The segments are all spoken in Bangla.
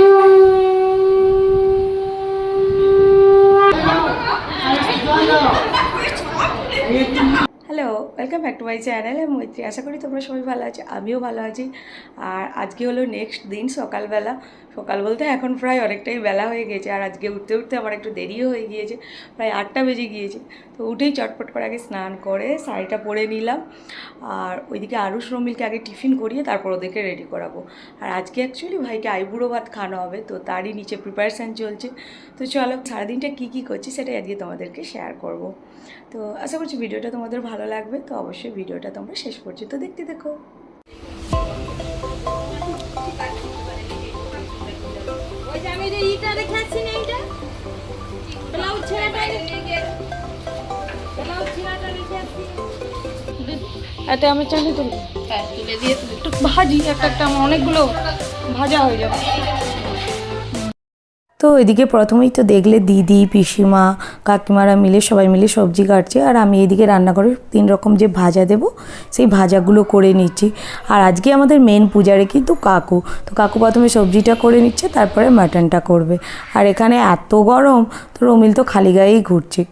you. Welcome back to my channel আমি মৈত্রী আশা করি তোমরা সবাই ভালো আছো, আমিও ভালো আছি। আর আজকে হলো নেক্সট দিন, সকালবেলা। সকাল বলতে এখন প্রায় অনেকটাই বেলা হয়ে গেছে, আর আজকে উঠতে উঠতে আমার একটু দেরিও হয়ে গিয়েছে, প্রায় আটটা বেজে গিয়েছে। তো উঠেই চটপট করে আগে স্নান করে, শাড়িটা পরে নিলাম। আর ওইদিকে আরুষ রমিলকে আগে টিফিন করিয়ে তারপর ওদেরকে রেডি করাবো। আর আজকে অ্যাকচুয়ালি ভাইকে আইবুড়ো ভাত খাওয়ানো হবে, তো তারই নিচে প্রিপারেশান চলছে। তো চলো, সারাদিনটা কী কী করছি সেটাই আজকে তোমাদেরকে শেয়ার করব। তো আশা করছি ভিডিওটা তোমাদের ভালো লাগবে। তো অবশ্যই ভিডিওটা তোমরা শেষ পর্যন্ত দেখতে দেখো। আমি যে ইটা রেখে না এইটা? ব্লাউজ ছেঁড়াটা ব্লাউজ ছেঁড়াটা রেখে এতে আমি চাইলে তো হ্যাঁ তুলে দিয়ে একটু ভাজি একটা একটা আমার অনেকগুলো ভাজা হয়ে যাবে। তো এদিকে প্রথমেই তো দেখলে দিদি, পিসিমা, কাকিমারা মিলে, সবাই মিলে সবজি কাটছে। আর আমি এদিকে রান্না করে তিন রকম যে ভাজা দেব, সেই ভাজাগুলো করে নিচ্ছি। আর আজকে আমাদের মেন পূজারে কিন্তু কাকু। তো কাকু প্রথমে সবজিটা করে নিচ্ছে, তারপরে মাটনটা করবে। আর এখানে এত গরম, তো রমিল তো খালি গায়েই ঘুরছে।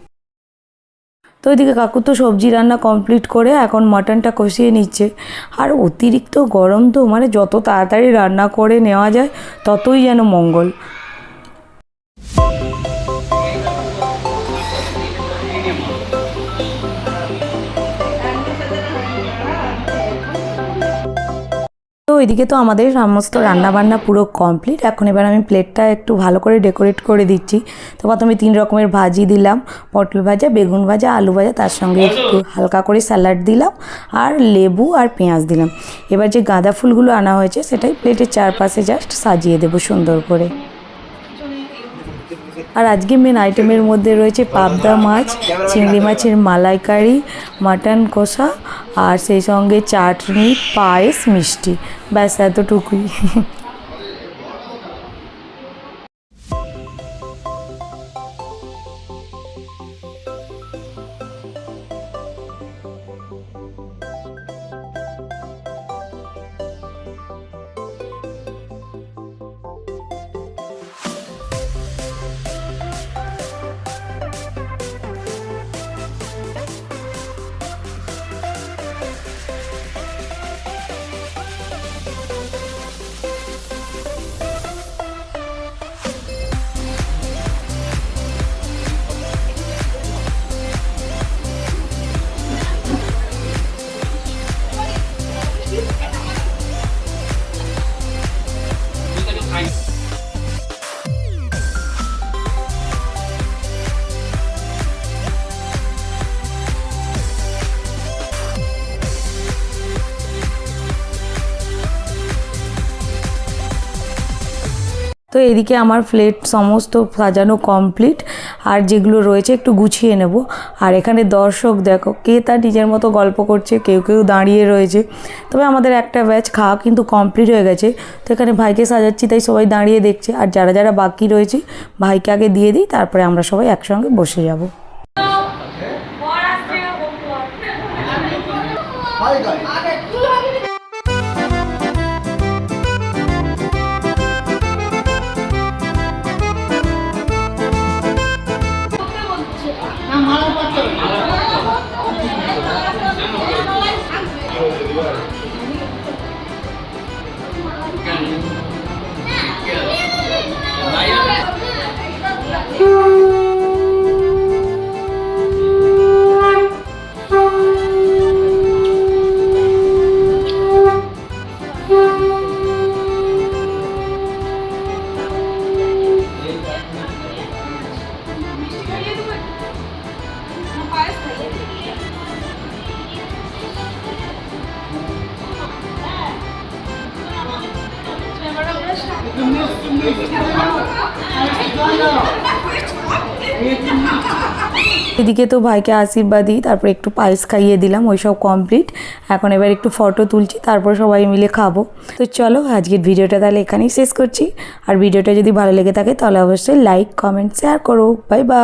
তো ওইদিকে কাকু তো সবজি রান্না কমপ্লিট করে এখন মাটনটা কষিয়ে নিচ্ছে। আর অতিরিক্ত গরম তো মানে যত তাড়াতাড়ি রান্না করে নেওয়া যায়, ততই যেন মঙ্গল। ওইদিকে তো আমাদের সমস্ত রান্নাবান্না পুরো কমপ্লিট এখন এবার আমি প্লেটটা একটু ভালো করে ডেকোরেট করে দিচ্ছি। তো প্রথমে তিন রকমের ভাজি দিলাম। পটল ভাজা বেগুন ভাজা আলু ভাজা তার সঙ্গে একটু হালকা করে স্যালাড দিলাম। আর লেবু আর পেঁয়াজ দিলাম। এবার যে গাঁদা ফুলগুলো আনা হয়েছে সেটাই প্লেটের চারপাশে জাস্ট সাজিয়ে দেবো সুন্দর করে। আর আজকে মেন আইটেমের মধ্যে রয়েছে পাবদা মাছ, চিংড়ি মাছের মালাইকারি, মাটন কষা আর সেই সঙ্গে চাটনি, পায়েস, মিষ্টি। ব্যাস, এতটুকুই। এদিকে আমার প্লেট সমস্ত সাজানো কমপ্লিট আর যেগুলো রয়েছে একটু গুছিয়ে নেব। আর এখানে দর্শক দেখো, কে তার নিজের মতো গল্প করছে, কেউ কেউ দাঁড়িয়ে রয়েছে। তবে আমাদের একটা ব্যাচ খাওয়া কিন্তু কমপ্লিট হয়ে গেছে। তো এখানে ভাইকে সাজাচ্ছি, তাই সবাই দাঁড়িয়ে দেখছে। আর যারা যারা বাকি রয়েছে, ভাইকে আগে দিয়ে দিই, তারপরে আমরা সবাই একসঙ্গে বসে যাব। Good. এদিকে তো ভাইকে আশীর্বাদ দিই তারপর একটু পায়েস খাইয়ে দিলাম ওই সব কমপ্লিট এখন এবার একটু ফটো তুলছি, তারপর সবাই মিলে খাব। তো চলো, আজকের ভিডিওটা তাহলে এখানেই শেষ করছি। আর ভিডিওটা যদি ভালো লেগে থাকে, তাহলে অবশ্যই লাইক কমেন্ট শেয়ার করো। Bye bye